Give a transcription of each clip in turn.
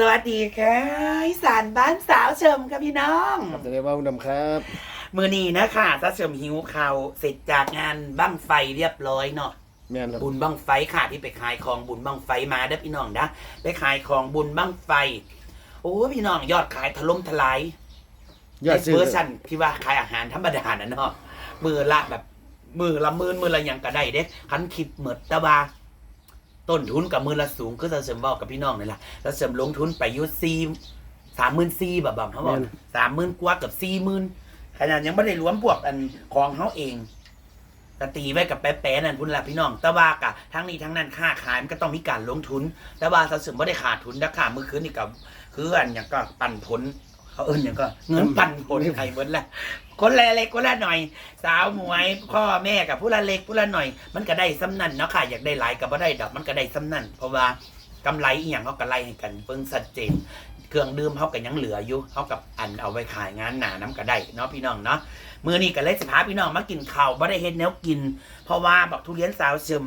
สวัสดีค่ะอีสานบ้านสาวเชิมค่ะพี่น้องครับจะได้ว่าคุณดำครับ มือนี้นะคะสาวเชิมหิวข้าวเสร็จจากงานบั้งไฟเรียบร้อยเนาะแม่นครับบุญบั้งไฟค่ะที่ไปขายของบุญบั้งไฟมาเด้อพี่น้องนะไปขายของบุญบั้งไฟ โอ้พี่น้องยอดขายถล่มทลายยอดในซื้อเวอร์ชันที่ว่าขายอาหารธรรมดาน่ะเนาะมือละแบบมือละหมื่นมือละหยังก็ได้เด้คันคิดเหมือนแต่ว่า ต้นทุนกับมือละสูงคือเราเสริมบอกกับพี่น้องนี่แหละเราเสริมลงทุนไปอยุซีสามหมื่นซีแบบแบบเขาบอกสามหมื่นกว่าเกับสี่หมื่นขนาดยังไม่ได้รวมพวกอันของเขาเองกตีไว้กับแป๊ะๆนั่นพุ่นละพี่น้อง แต่ว่ากะทั้งนี้ทั้งนั้นค่าขายมันก็ต้องมีการลงทุน แต่ว่าเราเสริมไม่ได้ขาดทุนนะค่ะมือคืนนี่กับคืออันอย่างก็ปันผล เขาเอิญอย่างก็เงินปันผลใครเบิ้ลละคนละเล็กคนละหน่อย สาวหมวยพ่อแม่กับผู้ละเล็กผู้ละหน่อย มันก็ได้ซ้ำนั่นเนาะค่ะอยากได้หลายก็บ่ได้ดอกมันก็ได้ซ้ำนั่นเพราะว่ากำไรอีหยังเขาก็ไล่ให้กันเพิ่งชัดเจนเครื่องดื่มเขาก็ยังเหลืออยู่เขากับอันเอาไว้ขายงานหนาน้ำก็ได้เนาะพี่น้องเนาะมือนี้ก็เลยสิพาพี่น้องมากินข้าวบ่ได้เฮ็ดแนวกิน เพราะว่าบอกทุเรียนสาวซึม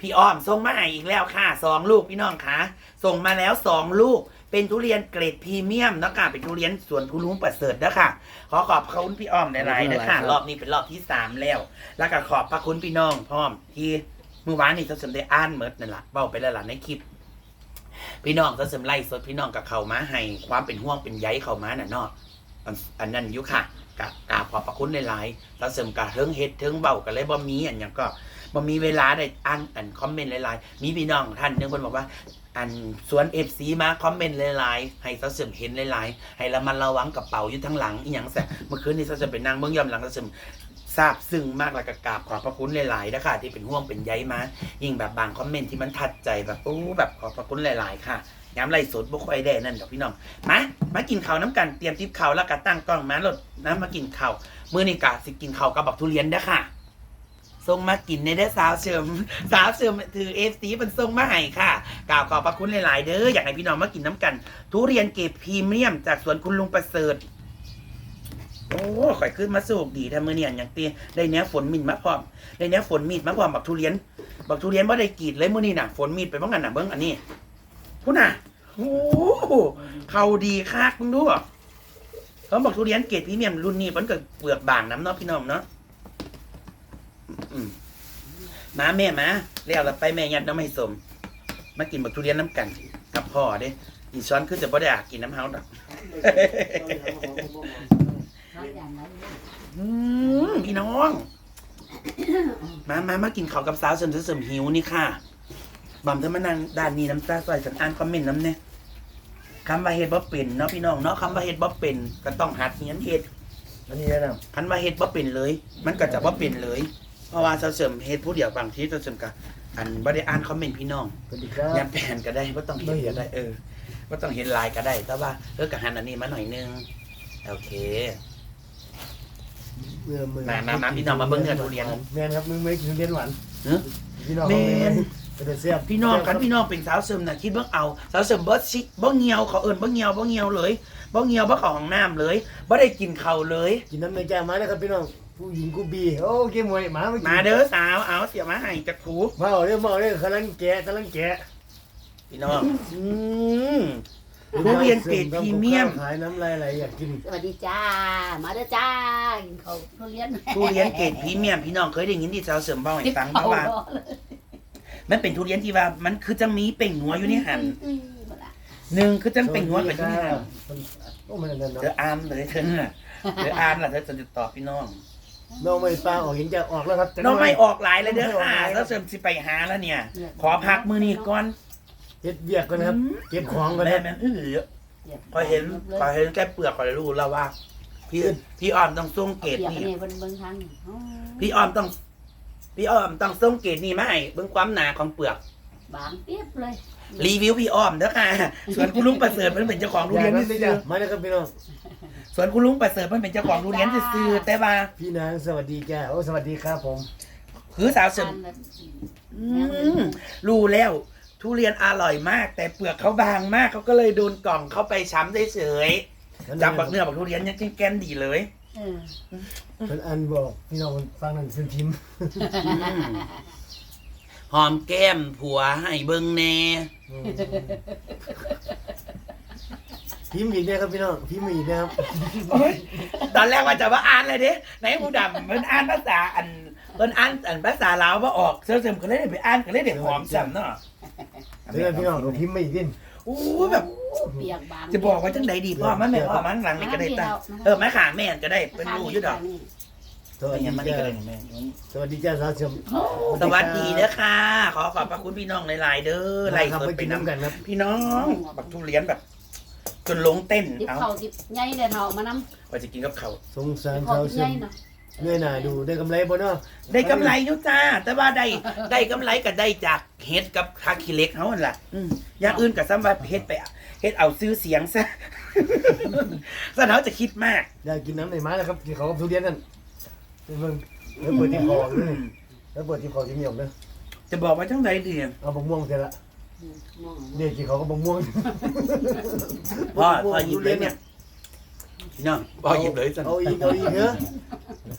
พี่อ้อมส่งมาให้อีกแล้วค่ะสองลูกพี่น้องคะส่งมาแล้วสองลูก เป็นทุเรียนเกรดพรีเมียมเนาะค่ะเป็นทุเรียนสวนคุณลุงประเสริฐนะค่ะ ขอขอบคุณพี่อ้อมหลายๆนะค่ะรอบนี้เป็นรอบที่สามแล้ว แล้วก็ขอบพระคุณพี่น้องพร้อมที่เมื่อวานนี้เขาสมได้อ่านเมิดนั่นแหละเบ้าไปแล้วล่ะในคลิป พี่น้องเขาสมไล่สดพี่น้องกับเขามาให้ความเป็นห่วงเป็นใยเขามาน่ะเนาะอันอันนั้นอยุค่ะกะกราบขอบพระคุณหลายๆเขาสมกะเทิงเฮ็ดเทิงเบ้ากันเลยบ่มีอันหยังก็ บ่มีเวลาได้อ่านอันคอมเมนต์หลายๆ มีพี่น้องท่านหนึงคนบอกว่าอันสวนเอฟซีมาคอมเมนต์หลายๆให้เขาเสริมเห็นหลายๆ ให้ระมันระวังกระเป๋าอยู่ทั้งหลังอีหยังแสเมื่อคืนนี้เขาจะไปนั่งเบื้องย่ำหลังเขาเสริมทราบซึ้งมากแล้วก็กราบขอบพระคุณหลายๆนะคะที่เป็นห่วงเป็นใยมา ยิ่งแบบบางคอมเมนต์ที่มันทัดใจแบบโอ้แบบขอบพระคุณหลาย ๆ ค่ะย้ำไรสดบุกไอได้นั่นกับพี่น้องมามากินข้าวน้ำกันเตรียมทิปข้าวแล้วก็ตั้งกล้องมาหลดนะมากินข้าวมื้อนี้กะสิกินข้าวกับบักทุเรียนเด้อค่ะ ส่งมากินในเด้อสาวเสริมสาวเสริมถือเอฟซีเป็นส่งมาให้ค่ะกล่าวขอบพระคุณหลาย ๆ เด้ออยากให้พี่น้องมากินน้ำกัน ทุเรียนเกรดพรีเมียม จากสวนคุณลุงประเสริฐโอ้ข่อยขึ้นมาสูกดีทำมือเนี่ยอย่างเตี้ยได้เนี้ยฝนมิดมาพร้อมได้เนี้ยฝนมีดมาพร้อมบักทุเรียนบักทุเรียนว่าได้กรีดเลยมือนี้น่ะฝนมีดไปบ้างกันน่ะเบิ้งอันนี้พูดน่ะโอ้เขาดีคักมึงดูเขาบอกทุเรียนเกรดพรีเมียมรุ่นนี้มันเก็เปลือกบางน้ำเนาะพี่น้องเนาะ มมาแม่มาแล้วเราไปแม่ยัดน้ำให้สม มากินบักทุเรียนน้ำกันกับพ่อเด้อีช้อนคือจะบ่ได้อยากกินน้ำเฮาดอกอืมพี่น้อง มามามากินข้าวกับสาวเสริมเสริมหิวนี่ค่ะบำเธอมานั่งด้านนี้น้ำตาใส่ฉันอ่านคอมเมนต์น้ำเนี่ยคำว่าเฮ็ดบ่เป็นเนาะพี่น้องเนาะคำว่าเฮ็ดบ่เป็นก็ต้องหัดเฮียนเฮ็ดอันนี้นะคันว่าเฮ็ดบ่เป็นเลย มันก็จะบ่เป็นเลย เพราะว่าสาวเสริมเฮ็ดผู้เดียวบางทีสาวเสริมก็อันบ่ได้อ่านคอมเมนต์พี่น้องสวัสดีครับยามแปลนก็ได้บ่ต้องเห็นก็ได้เออบ่ต้องเห็นลายก็ได้ แต่ว่าเออก็หันอันนี้มาหน่อยนึงโอเค เมื่อมื่อมามามาพี่น้องมาเบิ่งเนื้อทุเรียน แม่นครับมึงไม่กินทุเรียนหวานเนอะ พี่น้องแม่น เป็นแต่เสียบพี่น้องกันพี่น้องเป็นสาวเสริมน่ะคิดเบิ่งเอาสาวเสริมบ่สิบ่เหี่ยวเขาเอิ้นบ่เหี่ยวบ่เหี่ยวเลยบ่เหี่ยวบ่เข้าห้องน้ำเลยบ่ได้กินข้าวเลย กินน้ำในแก้วมาแล้วครับพี่น้อง ผู้หญิงกูบีโอ้เกมมวยหมามากินมาเด้อสาวเอาเสียมาให้จักผูมาเอาเรื่องมาเอาเรื่องกำลังแกะกำลังแกะพี่น้องอืมทุเรียนเกรดพรีเมียมขายน้ำลายไหลอยากกินสวัสดีจ้า มาเด้อจ้ากินเขาวทุเรียนทุเรียนเกรดพรีเมียมพี่น้องเคยได้ยินที่สาวเสริมเว้าให้ฟังเขาเพราะว่ารอเลยมันเป็นทุเรียนที่ว่ามันคือจังมีเป่งหัวอยู่ในหันอืมหมดละหนึ่งคือจังเป่งหัวกับอยู่ในหันโอ้มันนั่นเธอเนาะอ่านเลยเธอน่ะเธออ่านล่ะเธอจะติดต่อพี่น้อง น้องไม่ปลาออกเห็นจะออกแล้วครับน้องไม่ออกหลายเลยเด้อค่ะแล้วเสริมสิไปหาแล้วเนี่ย ขอพักมื้อนี้ก่อนเฮ็ดเบียกกันนะครับ เก็บของกันแม่นะ แม่นอื้อพอเห็นพอเห็นแค่เปลือกก็เลยรู้แล้วว่า พี่พี่อ้อมต้องส่งเกรดเปียกนี่ นี่เบิ่งเบิ่งทางนี่อ๋อพี่อ้อมต้อง พี่อ้อมต้องส่งเกรดนี่มาให้เบิ่งความหนาของเปลือก บางเปียบเลยรีวิวพี่อ้อมเด้อค่ะ ส่วนคุณลุงประเสริฐมันเป็นเจ้าของทุอเรียย่านนั้นซื่จ้ะอมาเลยครับพี่น้องๆ ส่วนคุณลุงประเสริฐมันเป็นเจ้าของทุเรียนซื่อๆแต่ว่าพี่นางสวัสดีจ้าโอ้สวัสดีครับผม คือสาวเสริมทานแบบอืมรู้แล้วทุเรียนอร่อยมาก แต่เปลือกเขาบางมากเขาก็เลยโดนกล่องเข้าไปช้ำเฉยๆจับบักเนื้อบักทุเรียนยังแกนดีเลยเออเป็นอันบอกพี่น้องฟังนั่นเป็นพิมพ์หหอมแก้มผัวให้เบิ่งแน่อืม พิมพ์อีกนะครับพี่น้องพิมพ์อีกนะครับตอนแรกว่าจะว่าอ่านเลยเด้ไหนผู้ดำมันอ่านภาษาอันเพิ่นอ่านอันภาษาลาวว่าออกเสริมๆก็เลยได้ไปอ่านก็เลยได้หอมซ้ำเนาะเดี๋ยวพี่น้องก็พิมพ์มาอีกนิดอู้แบบ เปียกบางจะบอกว่าจังใดดีพ่อมันแม่พ่อมันหลังนี่ก็ได้ตาเออแม่ขาแม่นก็ได้เป็นรูอยู่ดอกสวัสเป็นดียังมันนี่จ้าก็ได้แม่สวัสดีจ้าสาวชมสวัสดีเด้อค่ะ ขอขอบพระคุณพี่น้องหลายๆเด้อไล่ครับสดไปไปกินน้ำน้ำกันครับ พี่น้อง บักทุเรียนแบบ จนลงเต้นดิบเอาเขาดิบใหญ่เดี๋ยวเฮามานำว่าจะกินกับเขาวสงสารเขาสาวชใหญ่มเนาะเงื่อยหน่าดูได้กำไรบ่เนาะได้กำไรอยุจ้า แต่ว่าได้ได้กำไรก็ได้จากเฮ็ดกับคาคิเล็กเขาหั่นล่ะอืมอย่างอื่นก็ซ้ำว่าเฮ็ดไปเฮ็ดเอาซื้อเสียงซะ ซะเขาจะคิดมาก อยากกินน้ำในไม้แล้วครับที่เขากับทุเรียนนั่นเพิ่งแล้วเปิดที่คอเลยแล้วเปิดที่คอที่เหนียวเลยจะบอกว่าจังไดดีเอาบะม่วงเสร็จละอื มมองเด็กที่เขาก็บะม่วงพ่อพ่อหยิบเลยเนี่ยพี่น้องพ่อหยิบเลยจ้ะเอาอีกเอาอีกเถอะ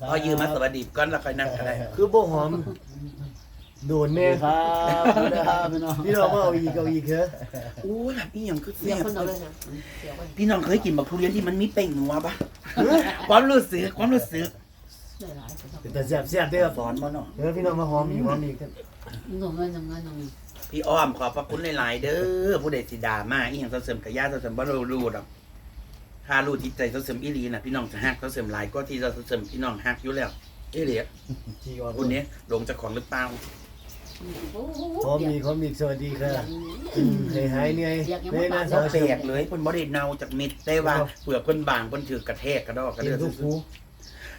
พ่อยืมมาสวัสดีก่อนแล้วค่อยนั่งก็ได้คือบ่หอม โดนแน่ครับครับพี่น้องพี่น้องมาเอาอีกเอาอีกเถอะอู้ยแบบนี้ยังคือเสียเสียคนเอาเลยนะเสียไว้พี่น้องเคยกินบักทุเรียนที่มันมีเป่งนัวปะความรู้สึกความรู้สึกได้หลายคนเอาเป็นแต่แซ่บแซ่บเด้อสอนบ่เนาะเดี๋ยวพี่น้องมาหอมอีกหอมอีกครับ หนุ่มเงินหนุ่มเงินหนุ่มพี่อ้อมขอบพระคุณหลายๆเด้อผู้ใดสิด่ามาอีหยังเสริมกับญาติเสริมบ่รู้รู้ดอกถ้ารู้จิตใจเสริมอีหลีน่ะพี่น้องจะฮักเสริมหลายก็ที่เสริมพี่น้องฮักอยู่แล้วอีหลีที่ว่าคุณนี้ลงจากของหรือเปล่าหอมอีกหอมอีกสวัสดีค่ะให้หายเหนื่อยในหน้าบ่สาวแตกเลยเพิ่นบ่ได้เน่าจากเม็ดได้ว่าเปลือกเพิ่นบางเพิ่นถือกระแทกกระดอกกระเต็เดืมอทุกคู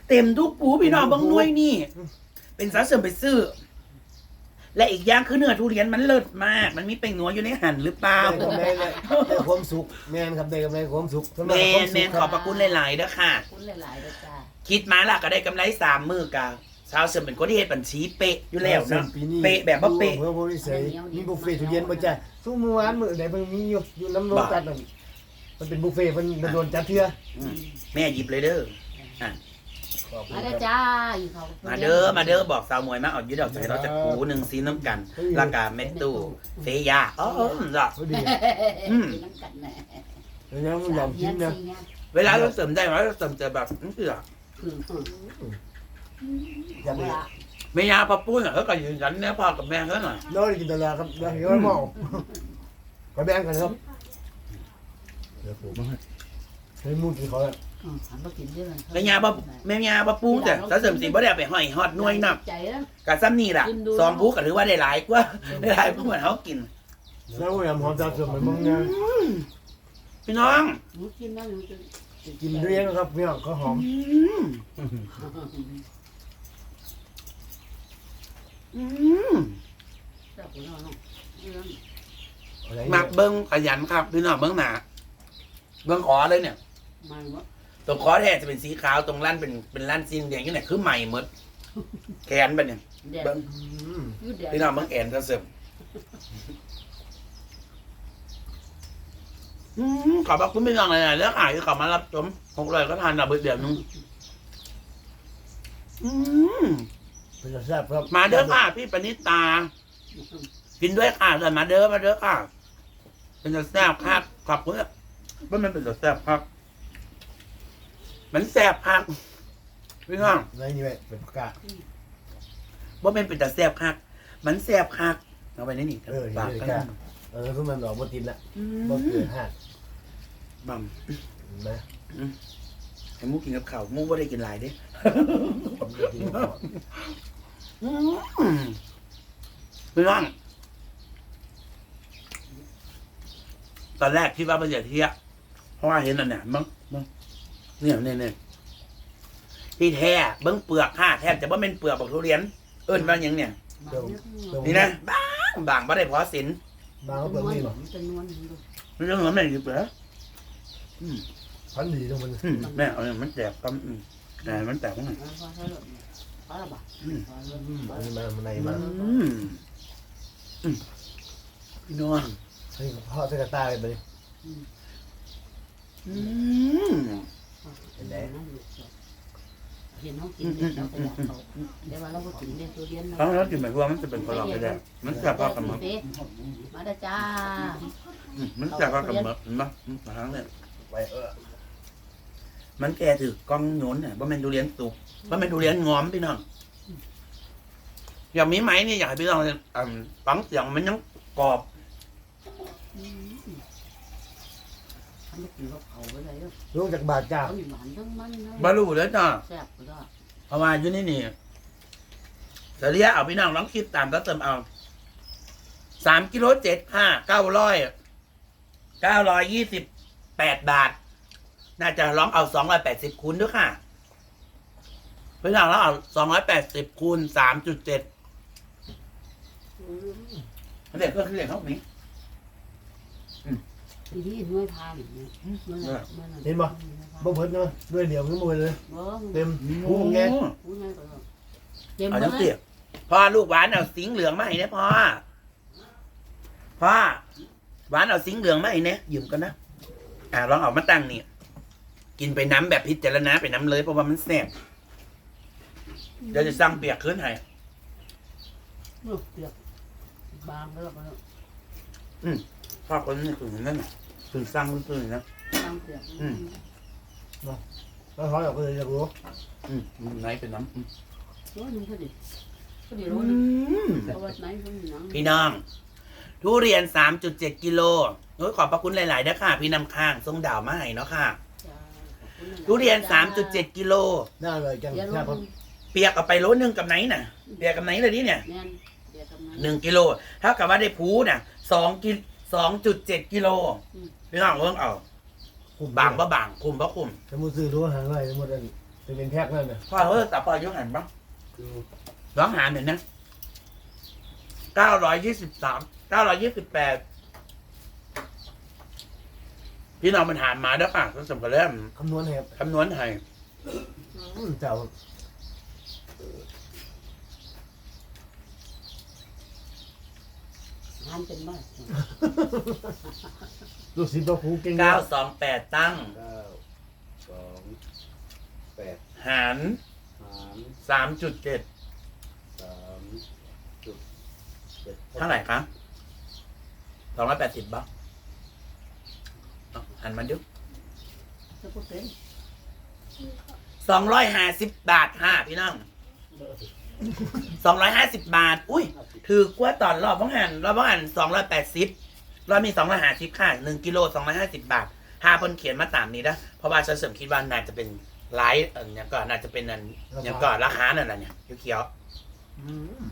เต็มทุกปูพี่น้องเบางหน่วยนี่ เป็นสารเสริมไปซื้อ และอีกอย่างคือเนื้อทุเรียนมันเลิศมาก มันมีเป่งนัวอยู่ในหั่นหรือเปล่า ได้กำไรเลยได้ความสุขแม่นครับได้กำไรความสุขแมนแมนขอบพระคุณหลายๆเด้อค่ะ คุณหลายๆด้วยจ้าคิดมาล่ะก็ได้กำไรสามมือกะชาวเสริมเป็นคนที่เฮ็ดบัญชีเป๊ะอยู่แล้วเนาะปีนี้เป๊ะแบบว่าเป๊ะ เมื่อบริษัทมีบุฟเฟ่ต์ทุเรียนบ่จ้ะทุกมื้อวานมื้อใดเพิ่งมีอยู่อยู่น้ำโลตัดนั่นมันเป็นบุฟเฟ่ต์เพิ่นโดนจัดเทื่อ อืม แม่หยิบเลยเด้ออะ มาได้จ้าอีกเขามาเด้อมาเด้อบอกสาวมวยมาเอายืดดอกใส่เราจะคูหนึ่งซีน้ำกันราคาเม็ดตู้เฟยาอ๋อจ้ะ พอดีอืม น้ำกันแน่แล้วยังอยากกินนะเวลาเราเสริมได้ไหมเราเสริมจะแบบนั่นคืออยากเลยแม่ยาปะปุ้นอะเขาก็ยืนยันเนี่ยพ่อกับแม่เขาหน่อยน้อยกินตลาดครับอยากเห็นว่าเมาก็แบ่งกันครับเดี๋ยวผมมาให้ให้มูกินเขา อะหันมากินด้วยแม่ยาปะแม่ยาปะปุ้นแต่ถ้าเสริมสีบ่ได้เอาไปห้อยฮอดหน่วยนับใจแล้วกะซ้ำนี่ล่ะซองผู้ก็ถือว่าได้หลายกว่าได้หลายกว่าเหมือนเขากิน แล้วก็ยำหอมตาสมเหมือนมึงนะพี่น้องหนูกินแล้วหนูจะกินเรียงนะครับพี่น้องก็หอมอืมอืมจับหัวน้องอะไรมักเบิ้งขยันครับ พี่น้องเบิ้งหนาเบิ้งขอเลยเนี่ย มันวะ ตรงคอแท้จะเป็นสีขาวตรงลั่นเป็นเป็นลั่นซีนแดงนี่แหละคือใหม่หมดแขนเป็นเนี่ยแดดเบิ้งอืมยืดแดดพี่น้องเบิ้งแอนก็เสริมอืมขอบพระคุณพี่น้องเลยนะเลือกอ่านที่เขามารับชมหกร้อยก็ทานระเบิดเดียวนึงอืมเป็นแซ่บครับมาเด้อค่ะ พี่ปณิตา กินด้วยค่ะแต่มาเด้อมาเด้อค่ะเป็นจะแซ่บครับขอบคุณว่ามันเป็นจะแซ่บครับ มันแซ่บครับพี่น้องอะไรนี่แหละเป็นผักกาดว่ามันเป็นจะแซ่บครับมันแซ่บครับเอาไปนี่นี่เออปากเห็นกัเลยนค่ะเออคือมันออกบ่ติดละอืบ่เกิมนห้าบัมเห็นไหมไอ้มูกินกับข้าวมูว่าได้กินหลายเด้ผมจะกินก่อนอืมพี่น้องตอนแรกคิดว่ามันจะเที่ยเพราะว่าเห็นอันเนี่ยมั้งมั้ง เนี่ยเนี่ยเนี่ยที่แท้เบิ้งเปลือกค่ะแทบจะว่าเป็นเปลือกบอกทุเรียน เอิ้นว่าหยังเนี่ยนี่นะบางบางบ่ได้พอสินบางเขาเปิดนี่หรอจะนวลเรื่องนั้นไม่ดีเปล่าพันดีตรงมันอืมแม่เอาเนี่ยมันแตกก็อืมแต่มันแตกตรงไหนพอแล้วบ่อืมอันนี้มามันในมาอืมอืมพี่น้องให้พ่อใส่กระตาเลยไปเลยอืม เห็นไหมเห็นเขากินเนี่ยเราก็อยากเขาแต่ว่าเราก็กินเนี่ยตัวเรียนเพราะแล้วกินแบบว่ามันจะเป็นพลังไปได้มันจะพอกับมันมาเด้จ้าอืมมันจะพอกับมันมันมาทั้งเนี่ยไปเออมันแก่ถือกล้องโยนเนี่ยว่ามันดูเรียนสุกว่ามันดูเรียนงอมพี่น้องอย่างมีไหมนี่อยากให้พี่น้องฟังเสียงมันยังกรอบ ทำให้กินกับเขาไปเลยลงจากบาทจ้าเขาหวานทั้งมันเลยบารูแล้วจ้าแซ่บก็เพราะว่าอยู่นี่นี่เสียเอาพี่น้องลองคิดตามก็เติมเอาสามกิโลเจ็ดห้าเก้าร้อยเก้าร้อยยี่สิบแปดบาท น่าจะลองเอาสองร้อยแปดสิบคูณด้วยค่ะพี่น้องแล้วเอาสองร้อยแปดสิบคูณสามจุดเจ็ดเด็กก็คือเด็กเท่านี้ ทีนี้น้อยพานเนี่ยเห็นบ่ บ่เบิดเนาะด้วยเดียวขึ้นมาเลย บ่เต็มหูไงผู้ใหญ่ก็เต็มเอาเลน้ำเสียยบพ่อลูกหวานเอาสิงเหลืองมาให้เนี่ยพ่อพ่อหวานเอาสิงเหลืองมาให้เนี่ยยืมกันนะอ่าลองเอามาตั้งนี่กินไปน้ำแบบพิจารณาไปน้ำเลย เพราะว่ามันแซ่บเดี๋ยวจะสร้างเปียกขึ้นให้เปียกบางแล้วก็ พ่อคนนี้ถึงนั่นน่ะถึงสร้างขึ้นตื่นนะบางเปียกแล้วเขาอยากเลยอยากรู้อืมไหนเป็นน้ำอืมโอ้ยมันก็ดีก็ดีอืรู้นะมเพราะว่าไหนมันหนังพี่น้อง ทุเรียนสามจุดเจ็ดกิโลโอ้ยขอบพระคุณหลายๆนะค่ะ พี่นำข้างทรงดาวมาให้เนาะค่ะ ทุเรียนสามจุดเจ็ดกิโล น่าเลยจังเดี๋ยวใช่ลครับงเปียกเอาไปโลนึงกับไหนน่ะ เปียกกับไหนเลยนี่เนี่ย แน่นเดี๋ยวทำไงหนึ่งกิโลเท่ากับว่าได้ผูน่ะสองกิ สองจุดเจ็ดกิโลพี่น้องเพิ่งเอาคุมบางปะบางคุมปะคุมถ้ามือซื้อรู้หาอะไรหมดอันจะเป็นแพ็คนั่นน่ะพ่อเออแต่พ่อยกหันปะร้องหาหน่อยนะเก้าร้อยยี่สิบสามเก้าร้อยยี่สิบแปดพี่น้องมันหารมาแล้วค่ะก็สมกับเริ่มคำนวณให้ครับคำนวณให้อืมเจ้า ทานเป็นบ้านลูกศิษย์พ่อครูเก่งเก้าสองแปดตั้ง เก้าสองแปดหารสามสามจุดเจ็ดสามจุดเจ็ดเท่าไหร่ครับสองร้อยแปดสิบบ้างหันมาดูจะพูดเป็นสองร้อยห้าสิบบาทค่ะพี่น้องส องร้อยห้าสิบบาท อุ้ย ถือกว่าตอนรอบบ้องหันรอบบ้องหันสองร้อยแปดสิบรอบมีสองร้อยห้าสิบค่ะหนึ่งกิโลสองร้อยห้าสิบบาทห้าคนเขียนมาตามนี้นะเพราะว่าฉันเสริมคิดว่าน่าจะเป็นไลฟ์เออเนี่ยก็น่าจะเป็นนันเนี่ยก็ราคานั่นแหละเนี่ยเขียวๆอืม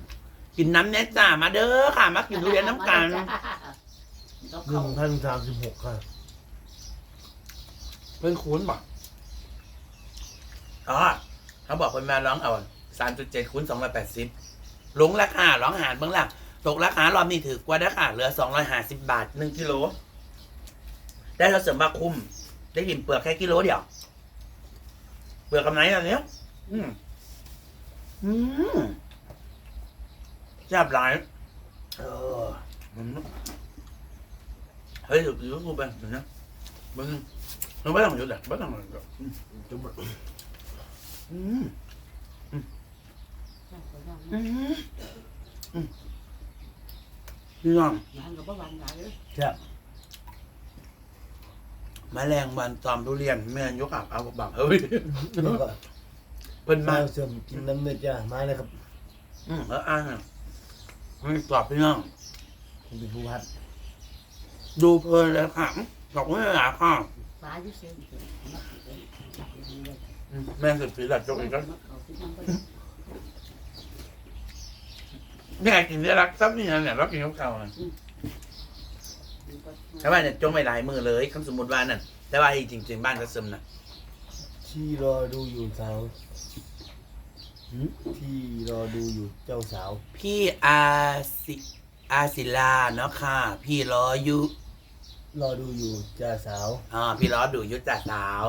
กินน้ำเนสจ้ามาเด้อค่ะ มากินทุเรียนน้ำกันก็หเขานึ่งพันสามสิบหกค่ะเพิ่นคูณบอกอ๋อเขาบอกคนมาร้องเอา สามจุดเจ็ดคูณสองร้อยแปดสิบลงราคาร้องหารเบื้องหลังตกราคารอบนี้ถือกว่าได้ค่ะเหลือสองร้อยห้าสิบบาทหนึ่งกิโล ได้เราเสริมมาคุ้ม ได้หิมเปลือกแค่กิโลเดียว เปลือกกำไรอันเนี้ยอืมอืมแซ่บหลายเออมันเฮ้ยเดี๋ยวเดี๋ยวกูไปเดี๋ยวนะมึงมึงไม่ต้องหยุดแหละไม่ต้องหยุดหรอกอืมจุ๊บอืม อืมพี่น้องงานกับบ้านใหญ่เลยแซ่บแมลงวันตอมทุเรียนแม่ยกอับเอาบังเฮ้ยนี่ก็เพิ่นมามาเสริมกินน้ำเนื้อจ้ามาเลยครับอืมแล้วอ่านอะมันตอบพี่น้องผมเป็นผู้พัดดูเพลินเลยค่ะบอกไม่หลาค่ะฟ้ายุ่เส้นอืมแม่สุดสีหลัดจกอีกแล้ว แม่กินได้รักซับนี่นะเนี่ยเรากินข้าวเก่าอะแต่ว่าเนี่ยจงไปหลายมือเลยคำสมมติว่านั่นแต่ว่าจริงๆบ้านก็ซึมนะที่รอดูอยู่สาวหืมที่รอดูอยู่เจ้าสาว พี่อาศิอาศิลาเนาะค่ะ พี่รออยู่รอดูอยู่จ้าสาวอ่าพี่รอดูยุทธจ่าสาว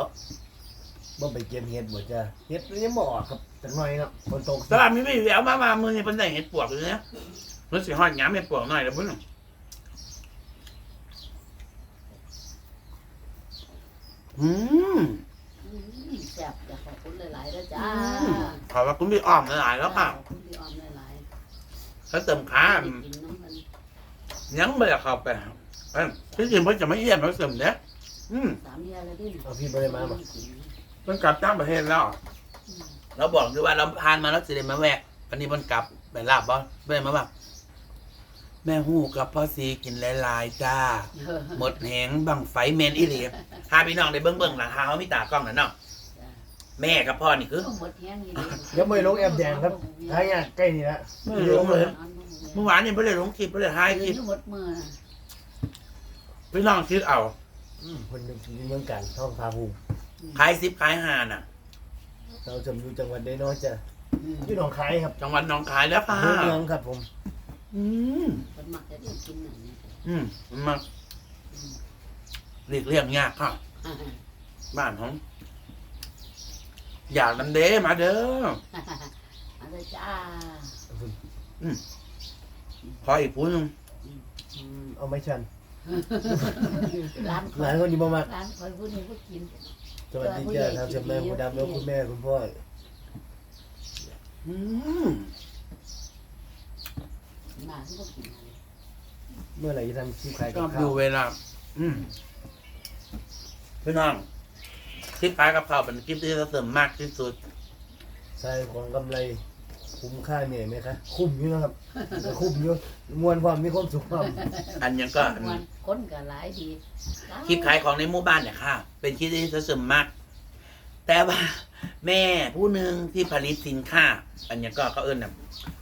บ่ไปเก็บเห็ดบ่จ้าเห็ดมันยังบ่ออกครับ จังหน่อยครับฝนตกสลับมีไม่แววมามามือนี่เป็นไหนเห็ดปวกเลยนะรู้สึกหอดหยามเห็ดปวกหน่อยแล้วพุ่นอืมแซ่บอยากขอบคุณหลายๆด้วยจ้าอืมอว่าคุณพี่อ้อมหลายๆแล้วค่ะคุณพี่ออมหลายเขาเติมขาๆได้กินน้ำมันยังไม่ได้เข้าไปเอ้ยที่จริงเพิ่นจะไม่เยี่ยมเขาเสริมเนี่ยอืมสามเดือนแล้วดิเอาพี่บ่ได้มาบ่มันกลับต่างประเทศแล้ว เราบอกด้วยว่าเราผ่านมาแล้วสิเดมาแวะวันนี้มันกลับไปลาบบ่ไม่ได้มาบ้างแม่หูกับพ่อซีกินหลายๆจ้า หมดแหงบังไฟเมนอีหลีพาพี่น้องได้เบิ้งเบิ้งหลังหาเขามีตากล้องนั่นเนาะแม่กับพ่อนี่คือหมดแห้งนี่เดี๋ยวไม่ลงแอปแดงครับทางเนี่ยใกล้นี่ละไม่ลงเลยเมื่อวานนี่ไม่ได้ลงคลิปไม่ได้ถ่ายคลิปหมดมือพี่น้องคิดเอาอืมคนหนึงอยู่เมืองกันท้องพาภูมิขายซิปขายหาน่ะ เราจำอยู่จังหวัดใดเน้อยจะอยู่หนองคายครับจังหวัดหนองคายแล้วค่ะอำเภอเมืองครับผม อืมคนมักจะได้กินอย่างนี้อืมมาเรียกเรียกยากค่ะบ้านของอยากนันเด้มาเด้อมาเลยจ้าขออีกผู้หนึงอืมเอาไม่ชันร้านหลายคนอยู่บ่มากร้านคอยพูดนี่พูดกิน สวัสดีจ้าทางเจ้าแม่คุณดำแล้วคุณแม่คุณพ่ออืมมาที่พูดกินอะไรเมื่อไหร่จะทำคลิปขายชกัอบบข้าดูวเวลา อืมพี่น้องคลิปขายกับข้าวเป็นคลิปที่เราเสริมมากที่สุดใช่ของกำไร คุ้มค่าเหนื่อยไหมคะคุ้มอยู่นะครับ คุ้มอยู่มวนความมีความสุขความอันยังก็อันวันคนก็หลายดีคลิปขายของในหมู่บ้านเนี่ยค่ะ เป็นคลิปที่เราเสริมมาก แต่ว่าแม่ผู้หนึ่งที่ผลิตสินค้า อันยังก็เขาเอิ้นน่ะ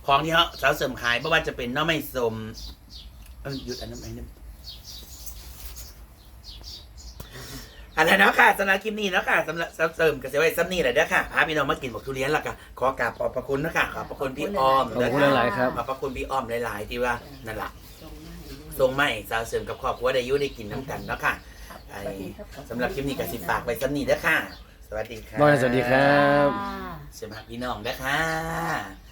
ของที่เขาสาวเสริมขายไม่ว่าจะเป็นหน้อไม่สมเอ้ยหยุดอันนั้นไปนึง อันนั้นเนาะค่ะสำหรับคลิปนี้เนาะค่ะสำหรับสาวเสริมกับเซเว่นซัมนี่แหละเด้อค่ะพาพี่น้องมากินบอกทุเรียนและค่ะขอกราบขอบพระคุณนะคะขอบพระคุณพี่อ้อมขอบคุณหลายๆครับ ขอบพระคุณพี่อ้อมหลาย ๆ ที่ว่านั่นแหละส่งมาให้ด้วยทรงไม่สาวเสริมกับครอบครัวได้อยุ่ได้กินน้ำกันเนาะค่ะไอ้สำหรับคลิปนี้ก็สิฝากไว้สำนีเด้อค่ะ สวัสดีค่ะบอยสวัสดีครับจ้าสวัสดีพี่น้องเด้อค่ะ